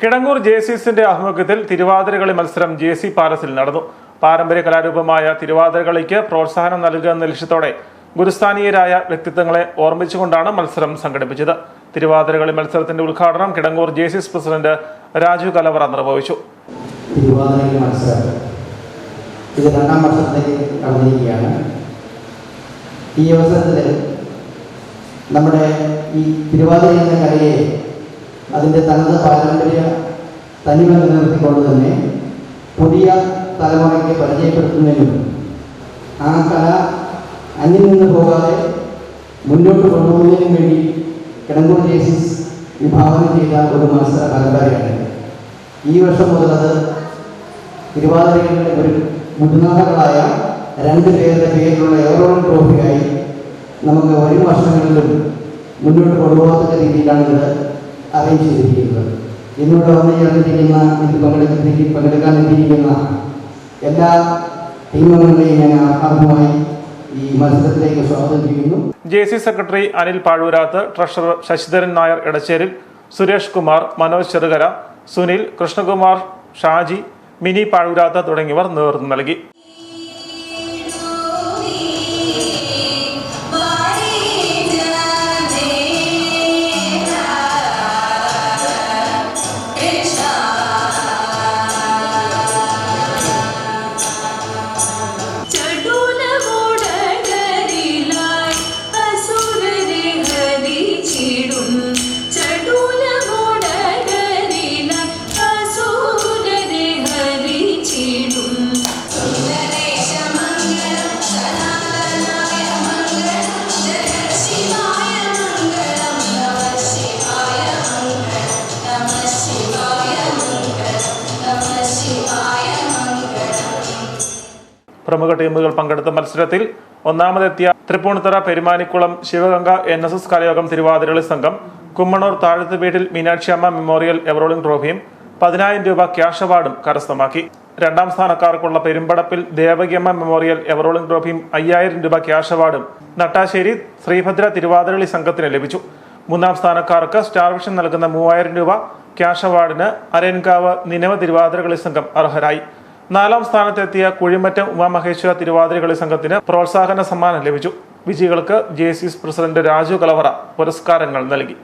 Kidangoor J ആഭിമുഖ്യത്തിൽ തിരുവാതിരകളി മത്സരം J C പാലസിൽ നടന്നു. പാരമ്പര്യ കലാരൂപമായ തിരുവാതിരകളിക്ക് പ്രോത്സാഹനം നൽകുക എന്ന ലക്ഷ്യത്തോടെ ഗുരുസ്ഥാനീയരായ വ്യക്തിത്വങ്ങളെ ഓർമ്മിച്ചുകൊണ്ടാണ് മത്സരം സംഘടിപ്പിച്ചത്. തിരുവാതിരകളി മത്സരത്തിന്റെ ഉദ്ഘാടനം Kidangoor J C president Raju Kalavara നിർവഹിച്ചു. ഈ അവസരത്തിൽ നമ്മുടെ ഈ തിരുവാതിര എന്ന കലയെ അതിന്റെ തനത് പാരമ്പര്യ തനിമ നിലനിർത്തിക്കൊണ്ട് തന്നെ പുതിയ തലമുറയ്ക്ക് പരിചയപ്പെടുത്തുന്നതിനും ആ കല അന്യം നിന്ന് പോകാതെ മുന്നോട്ട് കൊണ്ടുപോകുന്നതിനും വേണ്ടി കിടങ്ങൂർ ജേസിസ് വിഭാവനം ചെയ്ത ഒരു മത്സര പരമ്പരയാണ് ഈ വർഷം മുതൽ അത് തിരുവാതിരയിലെ ഒരു മുതുനാഥകളായ രണ്ട് പേരുടെ പേരിലുള്ള എവറോൺ ട്രോഫിയായി നമുക്ക് വരും വർഷങ്ങളിലും മുന്നോട്ട് കൊണ്ടുപോകാത്ത രീതിയിലാണ് ഇത് അറേഞ്ച് ചെയ്തിരിക്കുന്നത്. ഇന്നിവിടെ വന്നു ചേർന്നിരിക്കുന്ന ഇത് പങ്കെടുക്കുന്ന പങ്കെടുക്കാൻ എല്ലാ ടീമംഗങ്ങളെയും ഞാൻ ആത്മാർത്ഥമായി J C secretary Anil Pazhoorathu treasurer Sasidharan Nair Edacheril Suresh Kumar Manoj Cherukara Sunil Krishnakumar Shaji Mini Pazhoorathu തുടങ്ങിയവർ നേതൃത്വം നൽകി. പ്രമുഖ ടീമുകൾ പങ്കെടുത്ത മത്സരത്തിൽ ഒന്നാമതെത്തിയ Tripunithura Perumanikulam Sivaganga N S S Kalayogam Thiruvathirakali സംഘം കുമ്മണൂർ താഴത്ത് വീട്ടിൽ മീനാക്ഷിയമ്മ മെമ്മോറിയൽ എവറോളിംഗ് ട്രോഫിയും പതിനായിരം രൂപ ക്യാഷ് അവാർഡും കരസ്ഥമാക്കി. രണ്ടാം സ്ഥാനക്കാർക്കുള്ള പെരുമ്പടപ്പിൽ ദേവകിയമ്മ മെമ്മോറിയൽ എവറോളിംഗ് ട്രോഫിയും അയ്യായിരം രൂപ ക്യാഷ് അവാർഡും നട്ടാശ്ശേരി ശ്രീഭദ്ര തിരുവാതിരളി സംഘത്തിന് ലഭിച്ചു. മൂന്നാം സ്ഥാനക്കാർക്ക് സ്റ്റാർ വിഷൻ നൽകുന്ന മൂവായിരം രൂപ ക്യാഷ് അവാർഡിന് അരയൻകാവ് നിനവ തിരുവാതിരകളി സംഘം അർഹരായി. നാലാം സ്ഥാനത്തെത്തിയ കുഴിമറ്റം ഉമാമഹേശ്വര തിരുവാതിരകളി സംഘത്തിന് പ്രോത്സാഹന സമ്മാനം ലഭിച്ചു. വിജയികൾക്ക് ജെ പ്രസിഡന്റ് രാജു കലവറ പുരസ്കാരങ്ങൾ നൽകി.